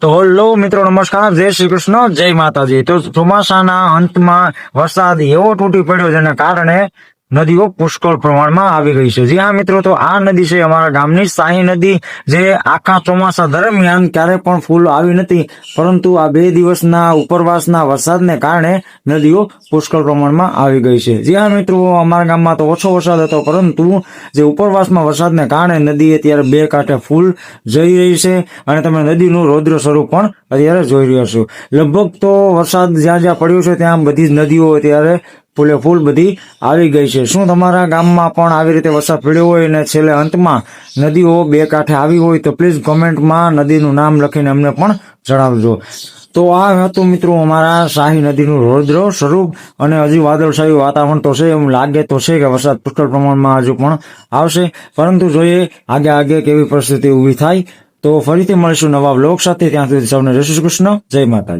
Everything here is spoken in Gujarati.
તો હલો મિત્રો, નમસ્કાર. જય શ્રી કૃષ્ણ. જય માતાજી. તો ચોમાસાના અંતમાં વરસાદ એવો તૂટી પડ્યો જેના કારણે નદીઓ પુષ્કળ પ્રમાણમાં આવી ગઈ છે. જી હા, મિત્રો, તો આ નદી છે અમારા ગામની. શાહી નદી જે આખા ચોમાસા દરમિયાન ક્યારે પણ ફૂલ આવી નથી, પરંતુ આ બે દિવસના ઉપરવાસના વરસાદને કારણે નદીઓ પુષ્કળ પ્રમાણમાં આવી ગઈ છે. જી હા, મિત્રો, અમારા ગામમાં તો ઓછો વરસાદ હતો, પરંતુ જે ઉપરવાસમાં વરસાદને કારણે નદી અત્યારે બે કાંઠે ફૂલ જઈ રહી છે અને તમે નદીનું રૌદ્ર સ્વરૂપ પણ અત્યારે જોઈ રહ્યા છો. લગભગ તો વરસાદ જ્યાં જ્યાં પડ્યો છે, ત્યાં બધી જ નદીઓ અત્યારે ફૂલે ફૂલ બધી આવી ગઈ છે. શું તમારા ગામમાં પણ આવી રીતે વરસાદ પડ્યો હોય અને છેલ્લે અંતમાં નદીઓ બે કાંઠે આવી હોય તો પ્લીઝ કોમેન્ટમાં નદીનું નામ લખીને અમને પણ જણાવજો. તો આ હતું મિત્રો અમારા શાહી નદીનું રૌદ્ર સ્વરૂપ અને હજી વાદળછાયું વાતાવરણ તો છે, એમ લાગે તો છે કે વરસાદ પુષ્કળ પ્રમાણમાં હજુ પણ આવશે. પરંતુ જોઈએ આગે આગે કેવી પરિસ્થિતિ ઊભી થાય. તો ફરીથી મળીશું નવા બ્લોગ સાથે. ત્યાં સુધી સૌને જય શ્રી કૃષ્ણ, જય માતાજી.